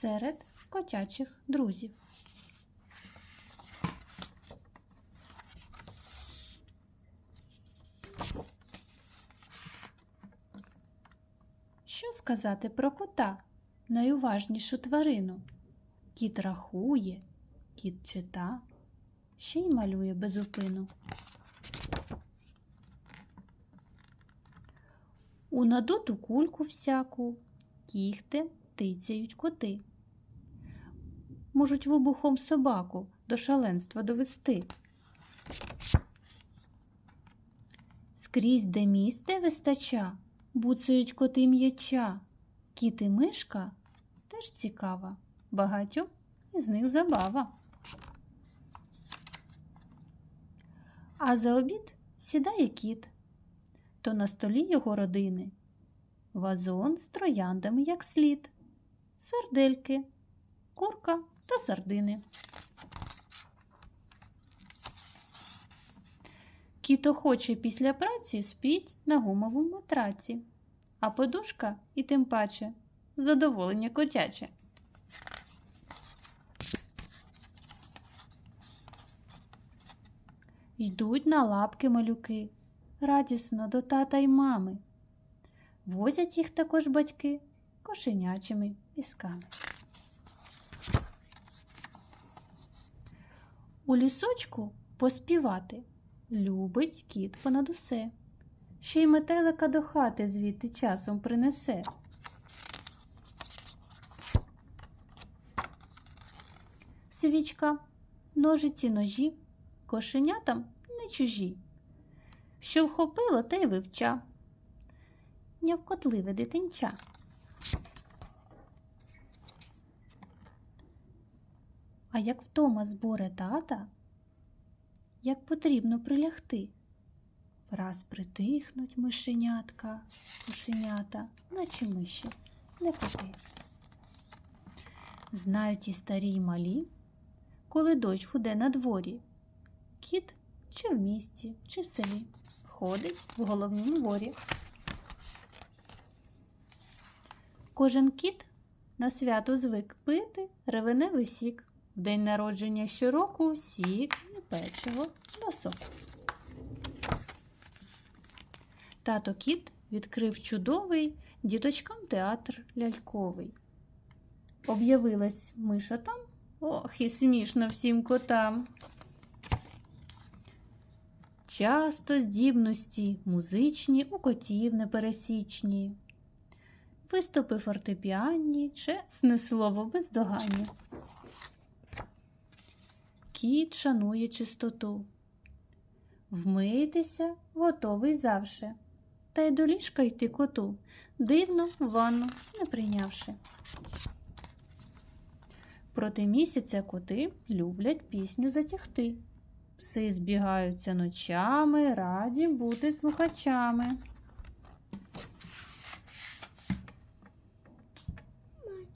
серед котячих друзів. Що сказати про кота, найуважнішу тварину? Кіт рахує, кіт чита, ще й малює безупину. У надуту кульку всяку кіхти тицяють коти. Можуть вибухом собаку до шаленства довести. Скрізь, де місце вистача, буцають коти м'яча. Кіт і мишка теж цікава, багатьом із них забава. А за обід сідає кіт, то на столі його родини вазон з трояндами як слід, сардельки, курка та сардини. Кіт охоче після праці спіть на гумовому матраці, а подушка і тим паче задоволення котяче. Йдуть на лапки малюки, радісно до тата й мами. Возять їх також батьки кошенячими пісками. У лісочку поспівати любить кіт понад усе, ще й метелика до хати звідти часом принесе. Свічка, ножиці ножі, кошенятам не чужі. Що вхопило, те й вивча. Нявкотливе дитинча. А як вдома зборе тата, як потрібно прилягти, враз притихнуть мишенятка, кошенята, наче миші, не коти. Знають і старі й малі, коли дощ гуде на дворі, кіт чи в місті, чи в селі ходить в головнім ворі. Кожен кіт на свято звик пити ревеневий сік. В день народження щороку сік і печиво носок. Тато кіт відкрив чудовий діточкам театр ляльковий. Об'явилась миша там, ох, і смішно всім котам. Часто здібності музичні у котів непересічні. Виступи фортепіанні, чесне слово бездоганні. Кіт шанує чистоту. Вмийтеся, готовий завше. Та й до ліжка йти коту, дивно ванну не прийнявши. Проти місяця коти люблять пісню затягти. Пси збігаються ночами, раді бути слухачами.